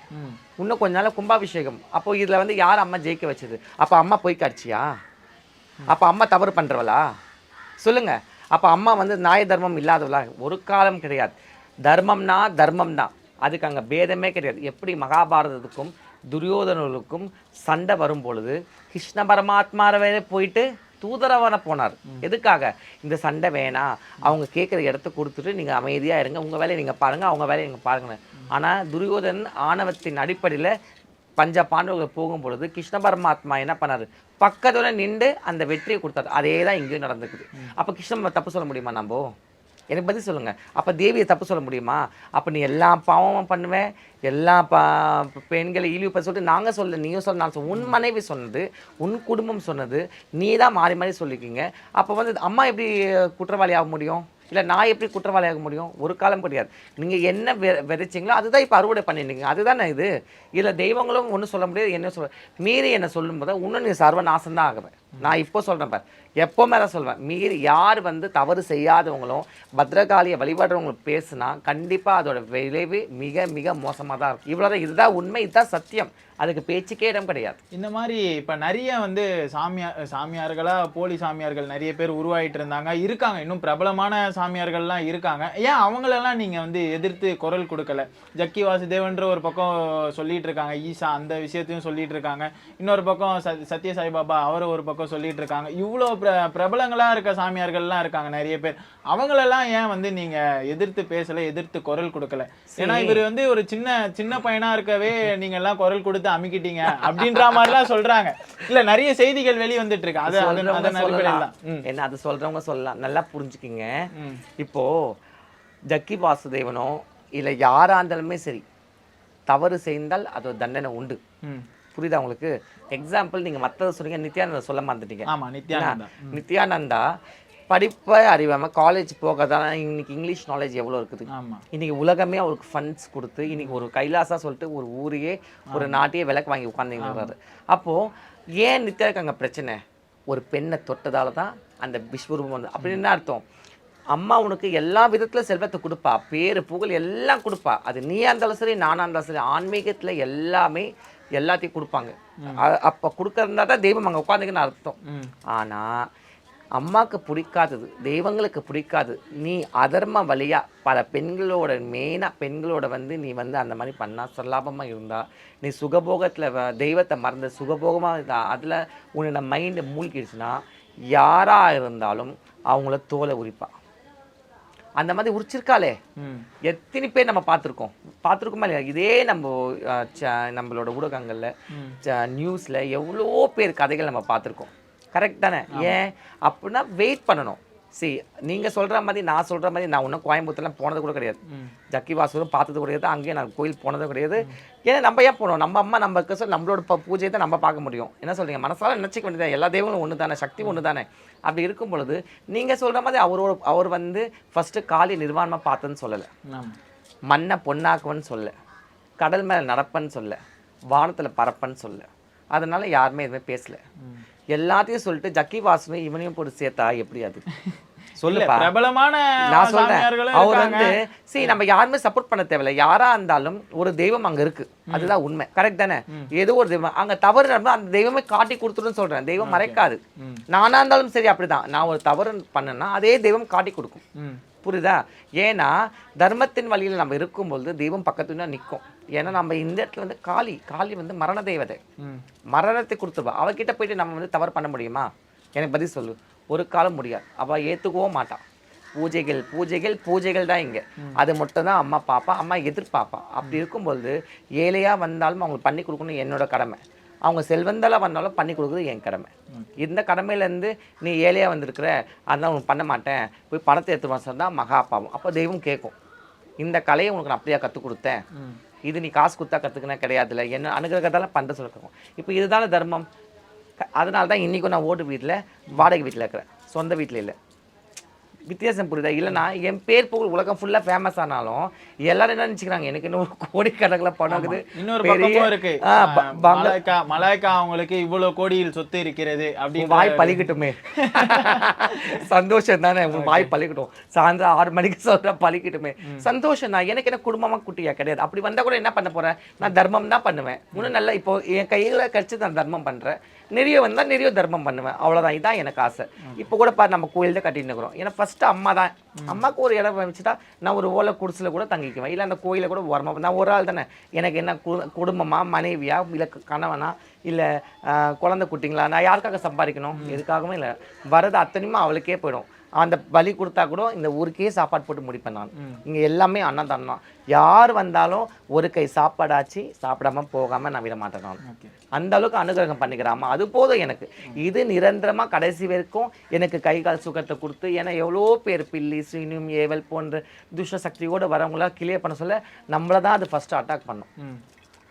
இன்னும் கொஞ்ச நாள் கும்பாபிஷேகம். அப்போ இதில் வந்து யார் அம்மா ஜெயிக்க வச்சது? அப்போ அம்மா போய் காட்சியா அப்போ அம்மா தவறு பண்ணுறவளா சொல்லுங்க. அப்போ அம்மா வந்து நியாய தர்மம் இல்லாதவளா? ஒரு காலம் கிடையாது. தர்மம்னா தர்மம் தான் அதுக்கு அங்கே பேதமே கிடையாது. எப்படி மகாபாரதத்துக்கும் துரியோதனர்களுக்கும் சண்டை வரும் பொழுது கிருஷ்ண பரமாத்மாவே போயிட்டு தூதரவன போனார். எதுக்காக? இந்த சண்டை வேணாம் அவங்க கேட்குற இடத்த கொடுத்துட்டு நீங்கள் அமைதியாக இருங்க. உங்கள் வேலையை நீங்கள் பாருங்கள் அவங்க வேலையை நீங்கள் பாருங்கன்னு. ஆனால் துரியோதனன் ஆணவத்தின் அடிப்படையில் பஞ்ச பாண்டவர்கள் போகும் பொழுது கிருஷ்ண பரமாத்மா என்ன பண்ணாரு? பக்கத்துல நின்று அந்த வெற்றியை கொடுத்தாரு. அதே தான் இங்கேயும் நடந்துக்குது. அப்போ கிருஷ்ணன் தப்பு சொல்ல முடியுமா நம்ம எனக்கு பதில் சொல்லுங்கள் அப்போ தேவியை தப்பு சொல்ல முடியுமா? அப்போ நீ எல்லா பாவமும் பண்ணுவேன் எல்லா பா பெண்களை இழிவுப்ப சொல்லிட்டு நாங்கள் சொல்ல நீயும் சொல்ல நான் சொல்ல உன் மனைவி சொன்னது உன் குடும்பம் சொன்னது நீ தான் மாறி மாறி சொல்லிக்கிங்க. அப்போ வந்து அம்மா எப்படி குற்றவாளி ஆக முடியும்? இல்லை நான் எப்படி குற்றவாளியாக முடியும்? ஒரு காலம் கிடையாது. நீங்கள் என்ன வெ விதைச்சிங்களோ அதுதான் இப்போ அறுவடை பண்ணிட்டீங்க அதுதானே இது? இதில் தெய்வங்களும் ஒன்றும் சொல்ல முடியாது என்ன சொல்ல மீறி என்ன சொல்லும்போது இன்னும் நீ சர்வநாசம் தான் ஆகுவேன். நான் இப்போ சொல்கிறேன் பார். எப்போவுமே தான் சொல்வேன்? மீறி யார் வந்து தவறு செய்யாதவங்களும் பத்ரகாளியை வழிபடுறவங்களும் பேசுனா கண்டிப்பாக அதோட விளைவு மிக மிக மோசமாக தான் இருக்கும். இவ்வளோதான் இதுதான் உண்மை இதுதான் சத்தியம். அதுக்கு பேச்சுக்கே இடம் கிடையாது. இந்த மாதிரி இப்போ நிறைய வந்து சாமியார் சாமியார்களாக போலி சாமியார்கள் நிறைய பேர் உருவாகிட்டு இருந்தாங்க. இருக்காங்க. இன்னும் பிரபலமான சாமியார்கள்லாம் இருக்காங்க. ஏன் அவங்களெல்லாம் நீங்கள் வந்து எதிர்த்து குரல் கொடுக்கல? ஜக்கி வாசுதேவன்ற ஒரு பக்கம் சொல்லிட்டு இருக்காங்க. ஈசா அந்த விஷயத்தையும் சொல்லிட்டு இருக்காங்க. இன்னொரு பக்கம் சத்- சத்ய சாய்பாபா அவர் ஒரு பக்கம் சொல்லிட்டு இருக்காங்க இவ்வளோ பிர பிரபலங்களா இருக்க சாமியார்கள்லாம் இருக்காங்க நிறைய பேர். அவங்களெல்லாம் ஏன் வந்து நீங்க எதிர்த்து பேசல எதிர்த்து குரல் கொடுக்கல? ஏன்னா இவர் வந்து ஒரு சின்ன சின்ன பையனா இருக்கவே நீங்க எல்லாம் குரல் கொடுத்து அமுக்கிட்டீங்க அப்படின்ற மாதிரிலாம் சொல்றாங்க. இல்ல நிறைய செய்திகள் வெளி வந்துட்டு இருக்கு அது சொல்லலாம். என்ன அது சொல்றவங்க சொல்லலாம். நல்லா புரிஞ்சுக்கிங்க. இப்போ ஜக்கி வாசுதேவனோ இல்லை யாரா இருந்தாலுமே சரி தவறு செய்தால் அது தண்டனை உண்டு. புரியுதா உங்களுக்கு? எக்ஸாம்பிள் நீங்க மத்தத சொன்னீங்க நித்யானந்தா சொல்ல மறந்துட்டீங்க. ஆமா நித்யானந்தா? நித்யானந்தா படிப்பை அறிவாம காலேஜ் போகாதான் இன்னைக்கு இங்கிலீஷ் நாலேஜ் எவ்வளோ இருக்குது? இன்னைக்கு உலகமே அவருக்கு ஃபண்ட்ஸ் கொடுத்து இன்னைக்கு ஒரு கைலாசா சொல்லிட்டு ஒரு ஊரையே ஒரு நாட்டையே விலைக்கு வாங்கி உட்காந்துங்கிறாரு அப்போ ஏன் நித்யாவுக்கு அங்கே பிரச்சனை. ஒரு பெண்ணை தொட்டதால தான் அந்த விஸ்வரூபம் வந்து அப்படின்னு என்ன அர்த்தம்? அம்மா உனக்கு எல்லா விதத்துல செல்வத்தை கொடுப்பா. பேரு புகழ் எல்லாம் கொடுப்பா. அது நீயா இருந்தாலும் சரி நானா இருந்தாலும் சரி ஆன்மீகத்துல எல்லாமே எல்லாத்தையும் கொடுப்பாங்க. அப்ப கொடுக்கறதா தான் தெய்வம் அங்க உட்காந்துக்குன்னு அர்த்தம். ம். ஆனா அம்மாவுக்கு பிடிக்காதது தெய்வங்களுக்கு பிடிக்காது. நீ அதர்ம வழியா பல பெண்களோட மெயினாக பெண்களோட வந்து நீ வந்து அந்த மாதிரி பண்ணா சொல்லாபமா இருந்தா நீ சுகபோகத்துல தெய்வத்தை மறந்து சுகபோகமா இருந்தா அதுல உன்னோட மைண்டு மூழ்கிடுச்சுன்னா யாரா இருந்தாலும் அவங்கள தோலை உரிப்பா. அந்த மாதிரி உரிச்சிருக்காளே. எத்தனை பேர் நம்ம பார்த்துருக்கோம். பார்த்துருக்கோமா இல்லையா? இதே நம்ம நம்மளோட ஊடகங்களில் நியூஸில் எவ்வளோ பேர் கதைகள் நம்ம பார்த்துருக்கோம். கரெக்ட் தானே? ஏன்? அப்படின்னா வெயிட் பண்ணணும். சி நீங்க சொல்ற மாதிரி நான் சொல்ற மாதிரி நான் இன்னும் கோயம்புத்தூர்லாம் போனது கூட கிடையாது. ஜக்கி வாசூரும் பார்த்தது கிடையாது. அங்கேயும் நான் கோயில் போனதும் கிடையாது. ஏன்னா நம்ம ஏன் போனோம்? நம்ம அம்மா நம்ம இருக்க சொல்லி நம்மளோட பூஜையை தான் நம்ம பார்க்க முடியும். என்ன சொல்றீங்க? மனசால நினச்சிக்க வேண்டியது எல்லா தெய்வங்களும் ஒன்று தானே? சக்தி ஒன்று தானே? அப்படி இருக்கும் பொழுது நீங்க சொல்ற மாதிரி அவரோட அவர் வந்து ஃபர்ஸ்ட் காளி நிர்வாணமா பார்த்தேன்னு சொல்லலை. மண்ணை பொண்ணாக்குவன்னு சொல்ல கடல் மேலே நடப்பன்னு சொல்ல வானத்தில் பறப்பன்னு சொல்ல அதனால யாருமே எதுவுமே பேசல. எல்லாத்தையும் சொல்லிட்டு ஜக்கி வாசனும் இவனையும் போட்டு சேர்த்தா எப்படி அது? [LAUGHS] சொல்லுப்பா. பிரபலமான நான் சொல்றேன். அவர். வந்து சரி நம்ம யாருமே சப்போர்ட் பண்ண தேவையில்ல. யாரா இருந்தாலும் ஒரு தெய்வம் அங்க இருக்கு. அதுதான் உண்மை. கரெக்ட் தானே? ஏதோ ஒரு தெய்வம். அங்க தவறு அந்த தெய்வமே காட்டி கொடுத்துருன்னு சொல்றேன். தெய்வம் மறைக்காது. நானா இருந்தாலும் சரி அப்படிதான். நான் ஒரு தவறு பண்ணேன்னா அதே தெய்வம் காட்டி கொடுக்கும். புரியுதா? ஏன்னா தர்மத்தின் வழியில் நம்ம இருக்கும்பொழுது தெய்வம் பக்கத்துல நிற்கும் ஏன்னா நம்ம இந்த இடத்துல வந்து காளி காளி வந்து மரண தேவதை. ம். மரணத்தை கொடுத்துருவா. அவகிட்ட போயிட்டு நம்ம வந்து தவறு பண்ண முடியுமா? எனக்கு பதில் சொல்லு. ஒரு காலம் முடியாது. அவ ஏத்துக்கவும் மாட்டான் பூஜைகள் பூஜைகள் பூஜைகள் தான் இங்க. அது மட்டும் தான் அம்மா பாப்பா அம்மா எதிர்பார்ப்பா அப்படி இருக்கும்பொழுது ஏழையா வந்தாலும் அவங்களுக்கு பண்ணி கொடுக்கணும் என்னோட கடமை. அவங்க செல்வந்தலா வந்தாலும் பண்ணி கொடுக்குறது என் கடமை. இந்த கடமையிலேருந்து நீ ஏழையா வந்திருக்கிற அதெல்லாம் உனக்கு பண்ண மாட்டேன். போய் பணத்தை எடுத்து சொன்னா மகா பாவம். அப்போ தெய்வம் கேட்கும் இந்த கலையை உனக்கு நான் அப்படியா கற்றுக் கொடுத்தேன்? இது நீ காசு கொடுத்தா கற்றுக்கினா கிடையாதுல்ல. என்ன அனுகிரகத்தால பண்ண சொல்லிருக்கோம் இப்போ இதுதானே தர்மம். அதனால தான் இன்றைக்கும் நான் ஓட்டு வீட்டில் வாடகை வீட்டில் இருக்கிறேன். சொந்த வீட்டில் இல்லை. வித்தியாசம் புரியுதா? இல்லைன்னா என் பேர் புகழ் உலகம் ஃபுல்லாக ஃபேமஸ் ஆனாலும் எல்லாரும் என்ன நினச்சிக்கிறாங்க? எனக்கு இன்னும் கோடிக்கணக்கில் பணம் இருக்குது. இன்னொரு பக்கமும் இருக்கு. மலாய்க்கா மலாய்க்கா அவங்களுக்கு இவ்வளவு கோடியில் சொத்து இருக்கிறது உன் அப்படின்னு வாய் பழிக்கட்டுமே. [LAUGHS] சந்தோஷம் தானே? உன் வாய் பழிக்கட்டும். சாயந்தரம் ஆறு மணிக்கு சொல்ற பழிக்கட்டுமே. சந்தோஷம் தான். எனக்கு என்ன குடும்பமா குட்டியா? கிடையாது. அப்படி வந்தா கூட என்ன பண்ண போறேன்? நான் தர்மம் தான் பண்ணுவேன். இன்னும் நல்லா இப்போ என் கையில கழிச்சு நான் தர்மம் பண்றேன். நிறைய வந்தா நிறைய தர்மம் பண்ணுவேன். அவ்வளவுதான். இதான் எனக்கு ஆசை. இப்போ கூட பாரு நம்ம கோயில் தான் கட்டிட்டு இருக்கிறோம். ஏன்னா ஃபர்ஸ்ட் அம்மா தான். அம்மாக்கு ஒரு இடம் வச்சுட்டா நான் ஒரு ஓலை குடிசில் கூட தங்கிக்குவேன். இல்லை அந்த கோயில கூட ஓரமா நான் ஒரு ஆள் தானே. எனக்கு என்ன கு- குடும்பமா மனைவியா இல்லை கணவனா இல்லை குழந்தை குட்டிங்களா? நான் யாருக்காக சம்பாதிக்கணும்? எதுக்காகவும் இல்லை. வரது அத்தனையுமே அவளுக்கே போயிடும். அந்த பலி கொடுத்தா கூட இந்த ஊருக்கே சாப்பாடு போட்டு முடிப்பேன் நான். இங்கே எல்லாமே அன்னதானம் தான் யார் வந்தாலும் ஒரு கை சாப்பாடாச்சு சாப்பிடாம போகாம நான் விட மாட்டேன் நான். அந்த அளவுக்கு அனுகிரகம் பண்ணிக்கிறாமா? அது போதும் எனக்கு. இது நிரந்தரமா கடைசி வரைக்கும் எனக்கு கை கால் சுகத்தை கொடுத்து ஏன்னா எவ்வளோ பேர் பில்லி சீனியும் ஏவல் போன்ற துஷ்ட சக்தியோடு வரவங்களா கிளியர் பண்ண சொல்ல நம்மளை தான் அது ஃபர்ஸ்ட் அட்டாக் பண்ணும்.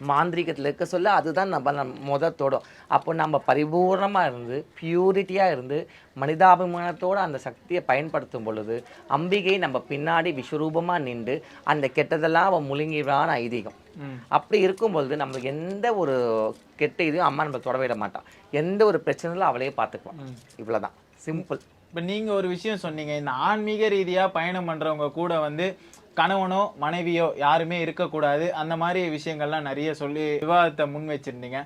மாந்திரிகத்தில் இருக்க சொல்ல அதுதான் நம்ம நம்ம முத தொடும். அப்போ நம்ம பரிபூர்ணமாக இருந்து பியூரிட்டியாக இருந்து மனிதாபிமானத்தோடு அந்த சக்தியை பயன்படுத்தும் பொழுது அம்பிகை நம்ம பின்னாடி விஸ்வரூபமாக நின்று அந்த கெட்டதெல்லாம் அவன் முழுங்கிடுறான்னு ஐதீகம். அப்படி இருக்கும் பொழுது நம்ம எந்த ஒரு கெட்ட இதையும் அம்மா நம்ம தொடவிட மாட்டான். எந்த ஒரு பிரச்சனையிலும் அவளே பார்த்துக்குவான் இவ்வளவுதான். சிம்பிள் இப்ப நீங்க ஒரு விஷயம் சொன்னீங்க இந்த ஆன்மீக ரீதியா பயணம் பண்றவங்க கூட வந்து கணவனோ மனைவியோ யாருமே இருக்கக்கூடாது. அந்த மாதிரி விஷயங்கள்லாம் நிறைய சொல்லி விவாதத்தை முன் வச்சிருந்தீங்க.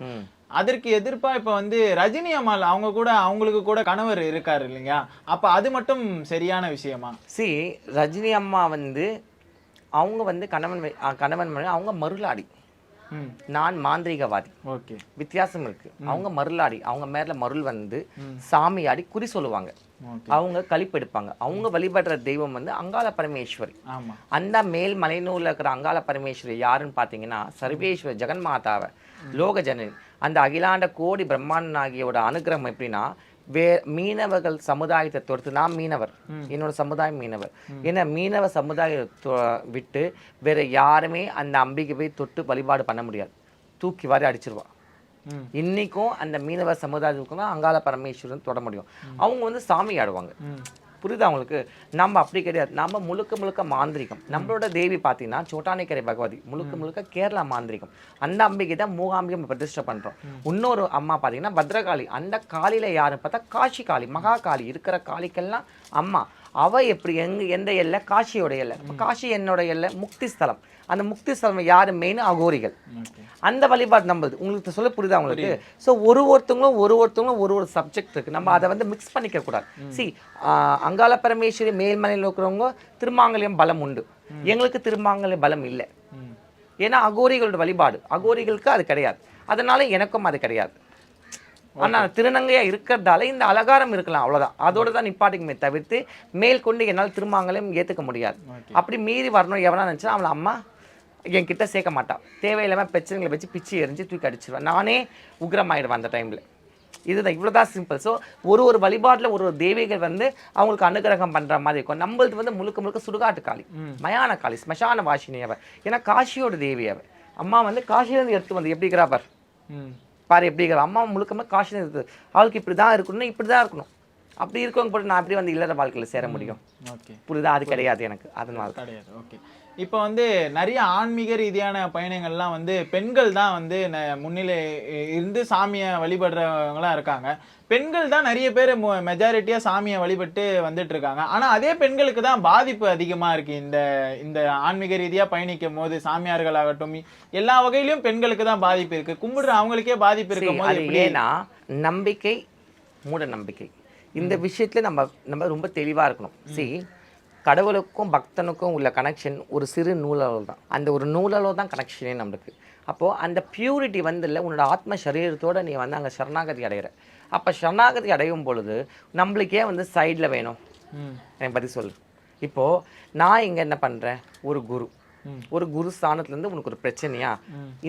அதற்கு எதிர்ப்பா இப்ப வந்து ரஜினி அம்மாள் அவங்க கூட அவங்களுக்கு கூட கணவர் இருக்காரு இல்லைங்க அப்ப அது மட்டும் சரியான விஷயமா? சி ரஜினி அம்மா வந்து அவங்க வந்து கணவன் கணவன் அவங்க மருளாடி. நான் மாந்திரிகவாதி. ஓகே. வித்தியாசம் இருக்கு. அவங்க மருளாடி. அவங்க மேல மருள் வந்து சாமியாடி குறி சொல்லுவாங்க. அவங்க கழிப்பெடுப்பாங்க அவங்க வழிபடுற தெய்வம் வந்து அங்காள பரமேஸ்வரி. அந்த மேல் மலைநூலில் இருக்கிற அங்காள பரமேஸ்வரி யாருன்னு பார்த்தீங்கன்னா சர்வேஸ்வரி ஜெகன்மாதாவை லோக ஜனனி அந்த அகிலாண்ட கோடி பிரம்மாண்டன் ஆகியோட அனுகிரகம் எப்படின்னா வே மீனவர்கள் சமுதாயத்தை தொடுத்து நான் மீனவர். என்னோட சமுதாயம் மீனவர். ஏன்னா மீனவ சமுதாயத்தை விட்டு வேற யாருமே அந்த அம்பிகை போய் தொட்டு வழிபாடு பண்ண முடியாது. தூக்கி வாரி அடிச்சிருவா. ம் இன்னைக்கும் அந்த மீனவ சமுதாயத்துக்கு தான் அங்காள பரமேஸ்வரன் தொட முடியும். அவங்க வந்து சாமி ஆடுவாங்க. புரியுதா அவங்களுக்கு நம்ம அப்படி கிடையாது. நம்ம முழுக்க முழுக்க மாந்திரிகம். நம்மளோட தேவி பார்த்தீங்கன்னா சோட்டானிக்கரை பகவதி முழுக்க முழுக்க கேரளா மாந்திரிகம். அந்த அம்பிகை தான் மூகாம்பிகை பிரதிஷ்டை பண்றோம். இன்னொரு அம்மா பார்த்தீங்கன்னா பத்ரகாளி. அந்த காளியில யாருன்னு பார்த்தா காஷி காளி மகா காளி இருக்கிற காளிக்கெல்லாம் அம்மா. அவ எப்படி எங்க எந்த எல்லை? காஷியோட எல்லை. காஷி என்னோட எல்லை? முக்தி ஸ்தலம். அந்த முக்தி ஸ்தலம் யாரு? மெயின் அகோரிகள். அந்த வழிபாடு நம்மளுது உங்களுக்கு சொல்ல புரியுதா உங்களுக்கு? ஸோ ஒரு ஒருத்தவங்களும் ஒரு ஒருத்தவங்களும் ஒரு ஒரு சப்ஜெக்ட் இருக்கு. நம்ம அதை வந்து மிக்ஸ் பண்ணிக்க கூடாது சி அங்காள பரமேஸ்வரி மேல்மலையில் இருக்கிறவங்க திருமாங்கல்யம் பலம் உண்டு. எங்களுக்கு திருமாங்கல்ய பலம் இல்லை. ஏன்னா அகோரிகளோட வழிபாடு. அகோரிகளுக்கு அது கிடையாது. அதனால எனக்கும் அது கிடையாது. ஆனா திருநங்கையா இருக்கிறதால இந்த அலங்காரம் இருக்கலாம். அவ்வளவுதான். அதோட தான் நிப்பாட்டிக்குமே தவிர்த்து மேல் கொண்டு என்னால் திருமாங்கலையும் ஏத்துக்க முடியாது. அப்படி மீறி வரணும் எவனா நினைச்சா அவளை அம்மா என்கிட்ட சேர்க்க மாட்டான் தேவையில்லாம பிரச்சனைகளை வச்சு பிச்சு எரிஞ்சு தூக்கி அடிச்சிருவேன் நானே உக்ரமாயிடுவேன் அந்த டைம்ல இதுதான் இவ்வளோதான் சிம்பிள் ஸோ ஒரு ஒரு வழிபாட்டில் ஒரு ஒரு தேவிகள் வந்து அவங்களுக்கு அனுகிரகம் பண்ணுற மாதிரி இருக்கும். நம்மளது வந்து முழுக்க முழுக்க சுடுகாட்டு காளி மயான காளி ஸ்மசான வாசினி அவ. ஏன்னா காசியோட தேவி அவ. அம்மா வந்து காசிலேருந்து எடுத்து வந்து எப்படி இருக்கிறா பார்? பாரு எப்படி இருக்கிற? அம்மா முழுக்க முழுக்க இருக்குது அவளுக்கு இப்படி தான் இருக்கணும்னா இப்படி தான் இருக்கணும். அப்படி இருக்கவங்க போட்டு நான் எப்படி வந்து இல்லற வாழ்க்கையில் சேர முடியும்? ஓகே. புரியுதா? அது கிடையாது எனக்கு. அதனால தான். கிடையாது. ஓகே. இப்போ வந்து நிறைய ஆன்மீக ரீதியான பயணங்கள்லாம் வந்து பெண்கள் தான் வந்து ந- முன்னிலை இருந்து சாமியை வழிபடுறவங்களா இருக்காங்க. பெண்கள் தான் நிறைய பேர் மெஜாரிட்டியா சாமியை வழிபட்டு வந்துட்டு இருக்காங்க. ஆனா அதே பெண்களுக்கு தான் பாதிப்பு அதிகமா இருக்கு. இந்த இந்த ஆன்மீக ரீதியா பயணிக்கும் போது சாமியார்கள் ஆகட்டும் எல்லா வகையிலயும் பெண்களுக்கு தான் பாதிப்பு இருக்கு. கும்பிடுற அவங்களுக்கே பாதிப்பு இருக்கும் சரி, போது ஏன்னா நம்பிக்கை மூட நம்பிக்கை. இந்த விஷயத்துல நம்ம நம்ம ரொம்ப தெளிவா இருக்கணும். see கடவுளுக்கும் பக்தனுக்கும் உள்ள கனெக்ஷன் ஒரு சிறு நூலளவு தான். அந்த ஒரு நூலளவு தான் கனெக்ஷனே நம்மளுக்கு. அப்போது அந்த பியூரிட்டி வந்து இல்லை உன்னோட ஆத்ம சரீரத்தோட நீ வந்து அங்கே சரணாகதி அடைகிற அப்போ சரணாகதி அடையும் பொழுது நம்மளுக்கே வந்து சைடில் வேணும். எனக்கு பதில் சொல்லு. இப்போது நான் இங்கே என்ன பண்ணுறேன் ஒரு குரு. ஒரு குரு ஸ்தானத்துலேருந்து உனக்கு ஒரு பிரச்சனையா?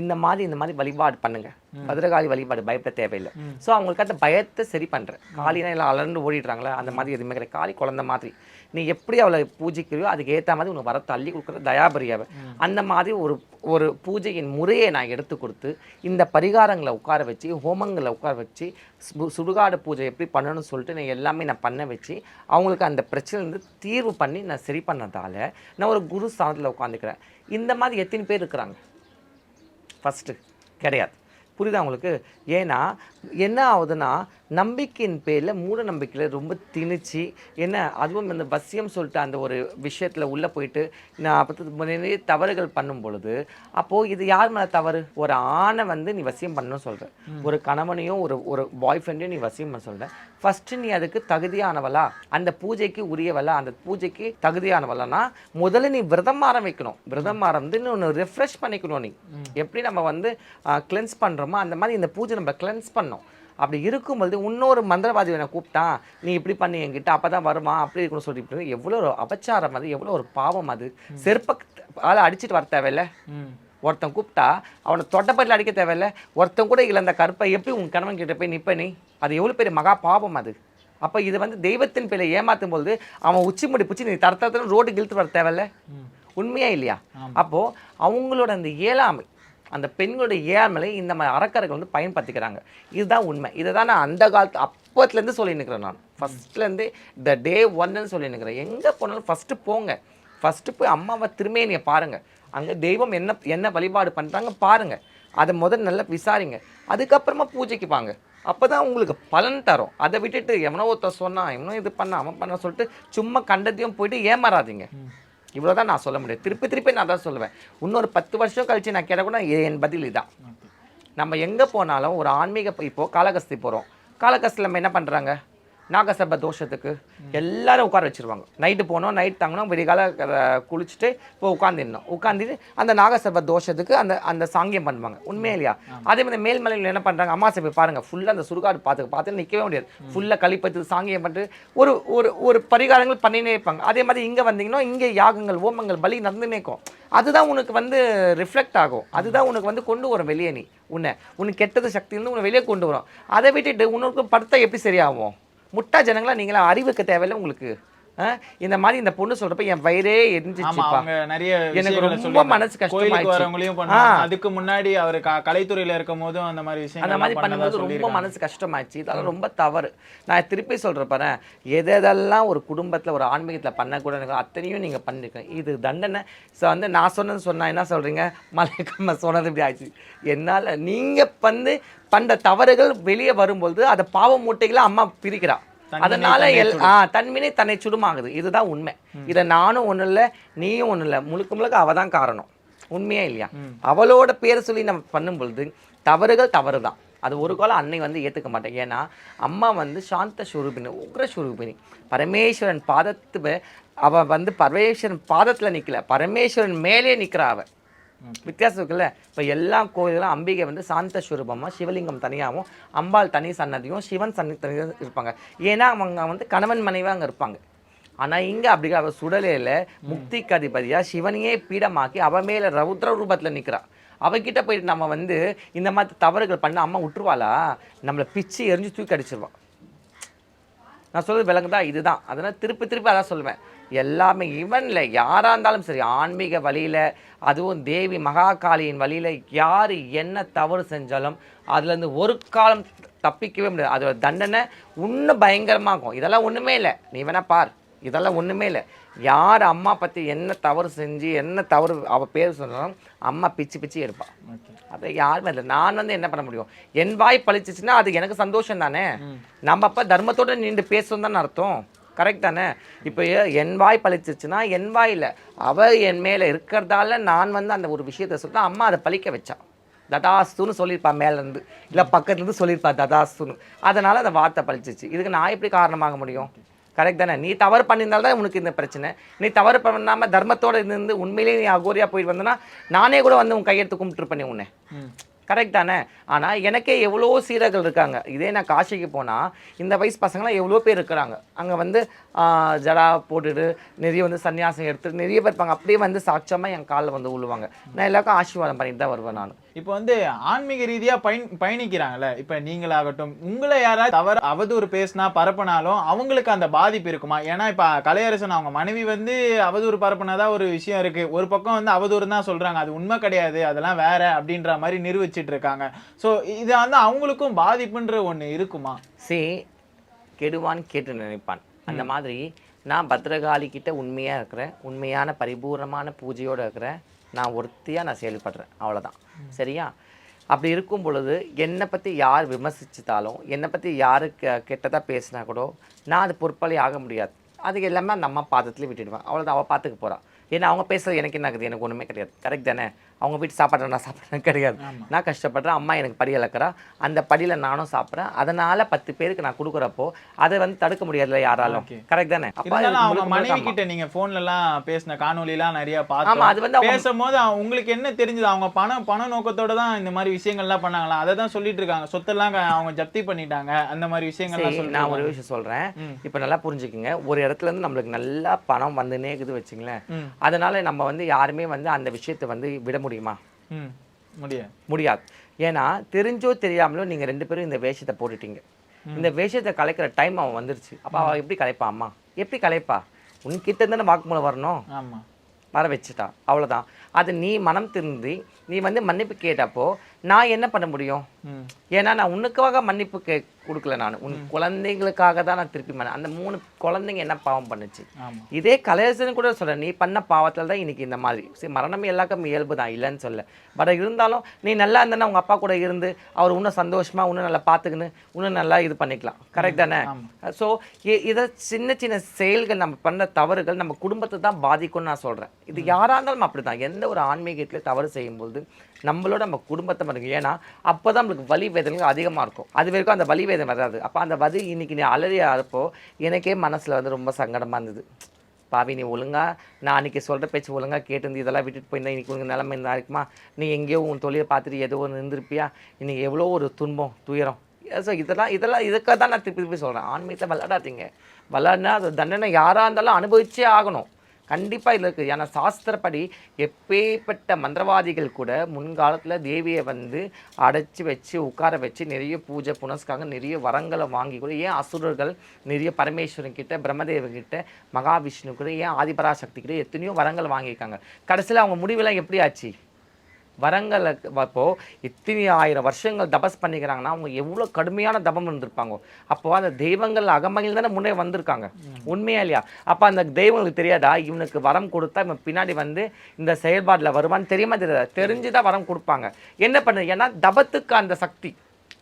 இந்த மாதிரி இந்த மாதிரி வழிபாடு பண்ணுங்க. பத்திரகாளி வழிபாடு பயப்பட தேவையில்லை. ஸோ அவங்களுக்கு அந்த பயத்தை சரி பண்ணுறேன் காளினா எல்லாம் அலர்ந்து ஓடிடுறாங்களா? அந்த மாதிரி எதுவுமே கிடையாது. காளி குழந்தை மாதிரி. நீ எப்படி அவளை பூஜிக்கிறியோ அதுக்கு ஏற்ற மாதிரி உனக்கு வர தள்ளி கொடுக்குற தயாபரியாவை. அந்த மாதிரி ஒரு ஒரு பூஜையின் முறையை நான் எடுத்து கொடுத்து இந்த பரிகாரங்களை உட்கார வச்சு ஹோமங்களை உட்கார வச்சு சுடுகாடு பூஜை எப்படி பண்ணணும்னு சொல்லிட்டு நான் எல்லாமே நான் பண்ண வச்சு அவங்களுக்கு அந்த பிரச்சனைலேருந்து தீர்வு பண்ணி நான் சரி பண்ணதால நான் ஒரு குரு ஸ்தானத்தில் உட்காந்துக்கிறேன். இந்த மாதிரி எத்தனை பேர் இருக்கிறாங்க? ஃபஸ்ட்டு கிடையாது. புரியுதா உங்களுக்கு? ஏன்னா என்ன ஆகுதுன்னா நம்பிக்கையின் பேரில் மூட நம்பிக்கையில் ரொம்ப திணிச்சு என்ன அதுவும் இந்த வசியம் சொல்லிட்டு அந்த ஒரு விஷயத்தில் உள்ளே போயிட்டு நான் நிறைய தவறுகள் பண்ணும் பொழுது அப்போது இது யார் மேலே தவறு? ஒரு ஆணை வந்து நீ வசியம் பண்ணணும்னு சொல்கிற ஒரு கணவனையும் ஒரு ஒரு பாய் ஃப்ரெண்டையும் நீ வசியம் பண்ண சொல்கிற ஃபஸ்ட்டு நீ அதுக்கு தகுதியானவளா? அந்த பூஜைக்கு உரியவளா? அந்த பூஜைக்கு தகுதியானவளானா? முதல்ல நீ விரதம் ஆரம்பிக்கணும். விரதம் ஆரம்பித்து ஒன்று ரெஃப்ரெஷ் பண்ணிக்கணும் நீ. எப்படி நம்ம வந்து கிளென்ஸ் பண்ணுறோமோ அந்த மாதிரி இந்த பூஜை நம்ம கிளென்ஸ் பண்ணோம் அப்படி இருக்கும்பொழுது இன்னொரு மந்திரவாதி என்னை கூப்பிட்டான் நீ இப்படி பண்ணி என்கிட்ட அப்போ தான் வருமா? அப்படி இருக்கணும்னு சொல்லிட்டு எவ்வளோ ஒரு அபச்சாரம் அது எவ்வளோ ஒரு பாவம் அது. செருப்ப ஆளை அடிச்சிட்டு வர தேவையில்ல. ஒருத்தன் கூப்பிட்டா அவனை தொட்டப்பட்டில் அடிக்க தேவையில்ல. ஒருத்தன் கூட இழந்த கற்பை எப்படி உன் கணவன் கிட்ட போய் நிப்ப நீ? அது எவ்வளோ பெரிய மகா பாவம் அது. அப்போ இது வந்து தெய்வத்தின் பேரை ஏமாத்தும் பொழுது அவன் உச்சி முடி பிடிச்சி நீ தரத்தரத்துல ரோடு இழுத்து வர தேவையில்ல. உண்மையா இல்லையா? அப்போ அவங்களோட அந்த இயலாமை அந்த பெண்களுடைய ஏழ்மலை இந்த மாதிரி அறக்கர்கள் வந்து பயன்படுத்திக்கிறாங்க. இதுதான் உண்மை. இதை தான் நான் அந்த காலத்து அப்போத்துலேருந்து சொல்லி நிற்கிறேன் நான். ஃபஸ்ட்லேருந்து த டே ஒன்னு சொல்லி நிற்கிறேன் எங்கே போனாலும் ஃபஸ்ட்டு போங்க. ஃபஸ்ட்டு போய் அம்மாவை திருமேனியை பாருங்கள் அங்கே தெய்வம் என்ன என்ன வழிபாடு பண்ணுறாங்க பாருங்கள் அதை முதல்ல நல்லா விசாரிங்க. அதுக்கப்புறமா பூஜைக்கு வாங்க. அப்போ தான் உங்களுக்கு பலன் தரும். அதை விட்டுட்டு எவனோ ஒருத்தன் சொன்னான் எவனோ இது பண்ண அவன் பண்ண சொல்லிட்டு சும்மா கண்டதையும் போயிட்டு ஏமாறாதீங்க. இவ்வளோ தான் நான் சொல்ல முடியும். திருப்பி திருப்பி நான் தான் சொல்லுவேன். இன்னொரு பத்து வருஷம் கழிச்சு நான் கேட்ட கூட என் பதில் இதான். நம்ம எங்கே போனாலும் ஒரு ஆன்மீக இப்போ- இப்போ காளகஸ்தி போகிறோம் காளகஸ்தியில் நம்ம என்ன பண்ணுறாங்க நாகசர்ப தோஷத்துக்கு எல்லாரும் உட்கார வச்சிருவாங்க. நைட்டு போனோம் நைட் தங்கினோம் விடிகால குளிச்சுட்டு இப்போ உட்காந்துருந்தோம் உட்காந்துட்டு அந்த நாகசர்ப தோஷத்துக்கு அந்த அந்த சாங்கியம் பண்ணுவாங்க. உண்மையா இல்லையா? அதே மாதிரி மேல்மலையில் என்ன பண்ணுறாங்க அமாசை போய் பாருங்க. ஃபுல்லாக அந்த சுடுகாடு பார்த்து பார்த்து நிற்கவே முடியாது. ஃபுல்லாக கழிப்பத்து சாங்கியம் பண்ணிட்டு ஒரு ஒரு ஒரு பரிகாரங்கள் பண்ணினே இருப்பாங்க. அதே மாதிரி இங்கே வந்தீங்கன்னா இங்கே யாகங்கள் ஓமங்கள் பலி நடந்துனே இருக்கும். அதுதான் உனக்கு வந்து ரிஃப்ளெக்ட் ஆகும். அதுதான் உனக்கு வந்து கொண்டு வரும் வெளியே நீ. உன்னை. உனக்கு கெட்டது சக்தியிலிருந்து உன்னை வெளியே கொண்டு வரும். அதை விட்டுட்டு உனக்கு படுத்தா எப்படி சரியாகும்? முட்டா ஜனங்களாக நீங்களாம் அறிவுக்கு தேவையில்லை உங்களுக்கு. இந்த மாதிரி இந்த பொண்ணு சொல்றப்ப என் வயிறே எரிஞ்சிச்சுப்பா நிறைய எனக்கு ரொம்ப. மனசு கஷ்டமாயிடுச்சு. அதுக்கு முன்னாடி அவர் கலைத்துறையில இருக்கும் போதும் அந்த மாதிரி விஷயங்கள் அந்த மாதிரி பண்ணும்போது ரொம்ப மனசு கஷ்டமாச்சு இதெல்லாம் ரொம்ப தவறு. நான் திருப்பி சொல்ற பாரு எது எதெல்லாம் ஒரு குடும்பத்துல ஒரு ஆன்மீகத்துல பண்ணக்கூடாது அத்தனையும் நீங்க பண்ணிருக்கேன் இது தண்டனை. ஸோ வந்து நான் சொன்னது சொன்னா என்ன சொல்றீங்க? மலைக்கம்ம சொன்னது இப்படி ஆச்சு என்னால நீங்க வந்து பண்ற தவறுகள் வெளியே வரும்போது அதை பாவ மூட்டைகளை அம்மா பிரிக்கிறா. தன்வினை அதனால எல் ஆ தன்வினை தன்னை சுடுமாகுது. இதுதான் உண்மை. இதை நானும் ஒன்றும் இல்லை நீயும் ஒன்றும் இல்லை. முழுக்க முழுக்க அவ தான் காரணம். உண்மையா இல்லையா? அவளோட பேரை சொல்லி நம்ம பண்ணும் பொழுது தவறுகள் தவறு தான் அது ஒரு காலம் அன்னை வந்து ஏற்றுக்க மாட்டேன் ஏன்னா அம்மா வந்து சாந்த ஸ்வரூபினி உக்ர ஸ்வரூபினி பரமேஸ்வரன் பாதத்து அவ வந்து பரமேஸ்வரன் பாதத்துல நிக்கல. பரமேஸ்வரன் மேலே நிக்கிறா அவ. வித்தியாசம் இருக்குல்ல? இப்போ எல்லா கோயிலும் அம்பிகை வந்து சாந்த ஸ்வரூபமாக சிவலிங்கம் தனியாகவும் அம்பாள் தனி சன்னதியும் சிவன் சன்னதி தனியாக இருப்பாங்க. ஏன்னா அவங்க வந்து கணவன் மனைவியாக அங்கே இருப்பாங்க. ஆனால் இங்கே அப்படி அவள் சுடலையில் முக்திக்கு அதிபதியாக சிவனையே பீடமாக்கி அவ மேலே ரவுத்ர ரூபத்தில் நிற்கிறா அவகிட்ட போயிட்டு நம்ம வந்து இந்த மாதிரி தவறுகள் பண்ண அம்மா விட்டுருவாளா நம்மளை பிச்சு எரிஞ்சு தூக்கி அடிச்சிருவான் நான் சொல்கிறது விலங்குதா இதுதான். அதனால் திருப்பி திருப்பி அதான் சொல்லுவேன். எல்லாமே ஈவனில் யாராக இருந்தாலும் சரி ஆன்மீக வழியில் அதுவும் தேவி மகாகாளியின் வழியில் யார் என்ன தவறு செஞ்சாலும் அதுலேருந்து ஒரு காலம் தப்பிக்கவே முடியாது. அதோட தண்டனை இன்னும் பயங்கரமாக இருக்கும் இதெல்லாம் ஒன்றுமே இல்லை. நீ வேணா பார். இதெல்லாம் ஒன்றுமே இல்லை. யார் அம்மா பற்றி என்ன தவறு செஞ்சு என்ன தவறு அவள் பேர் சொன்னாலும் அம்மா பிச்சு பிச்சு எடுப்பாள் அது யாருமே இல்லை. நான் வந்து என்ன பண்ண முடியும்? என் வாய் பழிச்சிச்சுன்னா அது எனக்கு சந்தோஷம் தானே? நம்ம அப்போ தர்மத்தோட நின்று பேசணும் தானே அர்த்தம்? கரெக்ட் தானே? இப்போ என் வாய் பழிச்சிச்சுன்னா என் வாயில். அவ என் மேலே இருக்கிறதால நான் வந்து அந்த ஒரு விஷயத்தை சொல்லிட்டு அம்மா அதை பழிக்க வச்சா. ததாஸ்துன்னு சொல்லியிருப்பா மேலேருந்து. இல்லை பக்கத்துலேருந்து சொல்லியிருப்பா ததாஸ்துன்னு அதனால் அந்த வார்த்தை பழிச்சிச்சு இதுக்கு நான் எப்படி காரணமாக முடியும்? கரெக்ட் தானே? நீ தவறு பண்ணியிருந்தால் தான் உனக்கு இந்த பிரச்சனை. நீ தவறு பண்ணாமல் தர்மத்தோட இருந்து உண்மையிலேயே நீ அகோரியா போயிட்டு வந்தனா நானே கூட வந்து உன் கையெடுத்து கும்பிட்டு பண்ணி உன்னை. கரெக்ட் தானே? ஆனால் எனக்கே எவ்வளோ சீடர்கள் இருக்காங்க. இதே நான் காசிக்கு போனால் இந்த வயசு பசங்களாம் எவ்வளோ பேர் இருக்கிறாங்க. அங்கே வந்து ஜடா போட்டுட்டு நிறைய வந்து சன்னியாசம் எடுத்துட்டு நிறைய பேர் இருப்பாங்க. அப்படியே வந்து சாட்சியமாக என் காலில் வந்து விழுவாங்க நான் எல்லாருக்கும் ஆசீர்வாதம் பண்ணிட்டு தான் வருவேன் நான். இப்போ வந்து ஆன்மீக ரீதியா பயன் பயணிக்கிறாங்கல்ல. இப்போ நீங்களாகட்டும் உங்களை யாராவது தவறு அவதூறு பேசினா பரப்புனாலும் அவங்களுக்கு அந்த பாதிப்பு இருக்குமா? ஏன்னா இப்போ கலையரசன் அவங்க மனைவி வந்து அவதூறு பரப்புனதா ஒரு விஷயம் இருக்கு. ஒரு பக்கம் வந்து அவதூறு தான் சொல்றாங்க. அது உண்மை கிடையாது. அதெல்லாம் வேற அப்படின்ற மாதிரி நிரூபிச்சிட்டு இருக்காங்க. ஸோ இது வந்து அவங்களுக்கும் பாதிப்புன்ற ஒண்ணு இருக்குமா? சே கெடுவான் கேட்டு நினைப்பான். அந்த மாதிரி நான் பத்ரகாளி கிட்ட உண்மையாக இருக்கிறேன். உண்மையான பரிபூர்ணமான பூஜையோடு இருக்கிறேன். நான் ஒருத்தியாக நான் செயல்படுறேன். அவ்வளோதான் சரியா? அப்படி இருக்கும் பொழுது என்னை பற்றி யார் விமர்சித்தாலும் என்னை பற்றி யார் க கெட்டதாக பேசினா கூட நான் அது பொறுப்பாளி ஆக முடியாது. அது எல்லாமே அந்த அம்மா பாதத்துலேயே விட்டுடுவேன். அவ்வளோதான் அவள் பார்த்துக்க போகிறாள் ஏன்னா அவங்க பேசுகிறது எனக்கு என்ன ஆகுது? எனக்கு ஒன்றுமே கிடையாது. கரெக்ட் தானே? அவங்க வீட்டு சாப்பாடு நான் சாப்பிட்றேன் கிடையாது. நான் கஷ்டப்படுறேன் அம்மா எனக்கு படி இழக்கிறா. அந்த படியில் நானும் சாப்பிட்றேன். அதனால பத்து பேருக்கு நான் கொடுக்குறப்போ அதை வந்து தடுக்க முடியாதுல்ல யாராலும். கரெக்ட் தானே? அவங்க மனைவி. கிட்ட நீங்க போன்ல எல்லாம் பேசின காணொலி எல்லாம் நிறைய ஆமா, பார்த்தோம் அது வந்து பேசும்போது உங்களுக்கு என்ன தெரிஞ்சது? அவங்க பணம் பண நோக்கத்தோட தான் இந்த மாதிரி விஷயங்கள்லாம் பண்ணாங்களா? அதை தான் சொல்லிட்டு இருக்காங்க. சொத்தெல்லாம் அவங்க ஜப்தி பண்ணிட்டாங்க. அந்த மாதிரி விஷயங்கள்லாம் நான் ஒரு விஷயம் சொல்றேன். இப்போ நல்லா புரிஞ்சுக்குங்க. ஒரு இடத்துல இருந்து நம்மளுக்கு நல்லா பணம் வந்துனே இருக்குது வச்சுங்களேன். அதனால நம்ம வந்து யாருமே வந்து அந்த விஷயத்தை வந்து விட முடியுமா? முடியாது. முடியாது. ஏன்னா தெரிஞ்சோ தெரியாமலோ நீங்க ரெண்டு பேரும் இந்த வேஷத்தை போட்டுட்டீங்க. இந்த வேஷத்தை கலைக்கிற டைம் அவன் வந்துருச்சு. அப்ப அவ எப்படி கலைப்பா அம்மா எப்படி கலைப்பா? உன்கிட்ட தானே வாக்குமூலம் வரணும்? ஆமா. வர வச்சுட்டா. அவ்வளவுதான். அது நீ மனம் திருந்தி நீ வந்து மன்னிப்பு கேட்டப்போ நான் என்ன பண்ண முடியும்? ஏன்னா நான் உனக்காக மன்னிப்பு கே கொடுக்கல நான். உன் குழந்தைங்களுக்காக தான் நான் திருப்பி பண்ணேன் அந்த மூணு குழந்தைங்க என்ன பாவம் பண்ணுச்சு? இதே கலேசன் கூட சொல்கிறேன் நீ பண்ண பாவத்தில் தான் இன்னைக்கு இந்த மாதிரி. சரி மரணம் எல்லாருக்கும் இயல்பு தான் இல்லைன்னு சொல்ல பட் இருந்தாலும் நீ நல்லா இருந்தனா உங்கள் அப்பா கூட இருந்து அவர் இன்னும் சந்தோஷமா இன்னும் நல்லா பார்த்துக்கின்னு இன்னும் நல்லா இது பண்ணிக்கலாம். கரெக்ட் தானே? ஸோ இதை சின்ன சின்ன செயல்கள் நம்ம பண்ண தவறுகள் நம்ம குடும்பத்தை தான் பாதிக்கும்னு நான் சொல்கிறேன் இது யாராக இருந்தாலும் அப்படி தான் எந்த ஒரு ஆன்மீகத்தில் தவறு செய்யும்போது நம்மளோட நம்ம குடும்பத்தை பாருங்க. ஏன்னா அப்போ தான் நம்மளுக்கு வலி வேதனைகள் அதிகமாக இருக்கும். அது வரைக்கும் அந்த வலி வேதனை வராது. அப்போ அந்த வலி இன்னைக்கு நீ அலறி ஆகிறப்போ எனக்கே மனசில் வந்து ரொம்ப சங்கடமாக இருந்தது. பாவி நீ ஒழுங்காக நான் அன்றைக்கி சொல்கிற பேச்சு ஒழுங்காக கேட்டிருந்து இதெல்லாம் விட்டுட்டு போயிருந்தா இன்றைக்கி உங்கள் நிலமை இருந்தா இருக்குமா? நீ எங்கேயோ உன் தொழிலை பார்த்துட்டு ஏதோ ஒன்று இருந்திருப்பியா? இன்னைக்கு எவ்வளோ ஒரு துன்பம் துயரம். ஸோ இதெல்லாம் இதெல்லாம் இதுக்காக தான் நான் திருப்பி திருப்பி சொல்கிறேன் ஆன்மீகத்தை விளையாடாதீங்க விளையாடினா அது தண்டனை யாராக இருந்தாலும் அனுபவிச்சே ஆகணும். கண்டிப்பாக இதில் இருக்குது ஏன்னா சாஸ்திரப்படி எப்பேற்பட்ட மந்திரவாதிகள் கூட முன்காலத்தில் தேவியை வந்து அடைச்சி வச்சு உட்கார வச்சு நிறைய பூஜை புனஸ்காக நிறைய வரங்களை வாங்கி கூட ஏன் அசுரர்கள் நிறைய பரமேஸ்வரன் கிட்ட பிரம்மதேவன் கிட்ட மகாவிஷ்ணு கூட ஏன் ஆதிபராசக்தி கிட்ட எத்தனையோ வரங்கள் வாங்கியிருக்காங்க. கடைசியில் அவங்க முடிவெல்லாம் எப்படி ஆச்சு? வரங்களை அப்போ இத்தனை ஆயிரம் வருஷங்கள் தபஸ் பண்ணிக்கிறாங்கன்னா அவங்க எவ்வளோ கடுமையான தபம் இருந்திருப்பாங்க. அப்போ அந்த தெய்வங்கள் அகமையில் தானே முன்னே வந்திருக்காங்க. உண்மையா இல்லையா? அப்போ அந்த தெய்வங்களுக்கு தெரியாதா? இவனுக்கு வரம் கொடுத்தா இவன் பின்னாடி வந்து இந்த செயல்பாட்டில் வருவான்னு தெரியுமா தெரியாதா? தெரிஞ்சுதான் வரம் கொடுப்பாங்க. என்ன பண்ணுது? ஏன்னா தபத்துக்கு அந்த சக்தி.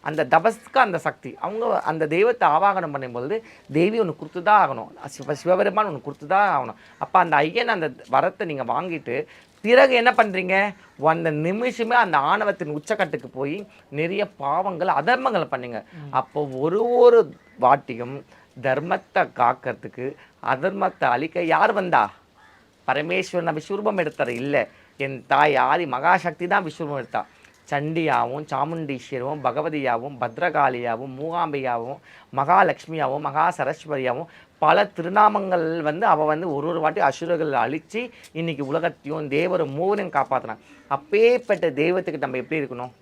அந்த தபஸ்க்கு அந்த சக்தி. அவங்க அந்த தெய்வத்தை ஆவாகனம் பண்ணும்பொழுது தேவி ஒன்று கொடுத்து தான் ஆகணும். சிவ சிவபெருமான் ஒன்று கொடுத்து தான் ஆகணும். அப்போ அந்த ஐயன் அந்த வரத்தை நீங்கள் வாங்கிட்டு பிறகு என்ன பண்ணுறீங்க அந்த நிமிஷமே அந்த ஆணவத்தின் உச்சக்கட்டுக்கு போய் நிறைய பாவங்கள் அதர்மங்களை பண்ணுங்க. அப்போ ஒரு ஒரு வாட்டியும் தர்மத்தை காக்கிறதுக்கு அதர்மத்தை அழிக்க யார் வந்தா? பரமேஸ்வரன் விஸ்வரூபம் எடுத்தார். இல்லை என் தாய் ஆதி மகாசக்தி தான் விஸ்வரூபம் எடுத்தா. சண்டியாகவும் சாமுண்டீஸ்வரவும் பகவதியாகவும் பத்ரகாளியாகவும் மூகாம்பிகாவும் மகாலட்சுமியாகவும் மகா சரஸ்வதியாகவும் பல திருநாமங்கள் வந்து அவள் வந்து ஒரு ஒரு வாட்டி அசுரர்கள் அழித்து இன்னைக்கு உலகத்தையும் தேவரும் மூவரையும் காப்பாற்றினாங்க அப்பேற்பட்ட தெய்வத்துக்கு நம்ம எப்படி இருக்கணும்?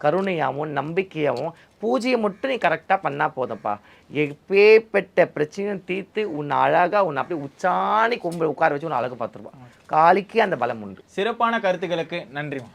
கருணையாகவும் நம்பிக்கையாகவும் பூஜையை மட்டும் நீ கரெக்டாக பண்ணால் போதும்ப்பா. எப்பேற்பட்ட பிரச்சனையும் தீர்த்து உன்னை அழகாக உன்னை அப்படியே உச்சாணி கொம்பு உட்கார வச்சு உன்னை அழகு பார்த்துருப்பா காலிக்கு அந்த பலம் உண்டு. சிறப்பான கருத்துக்களுக்கு நன்றிமா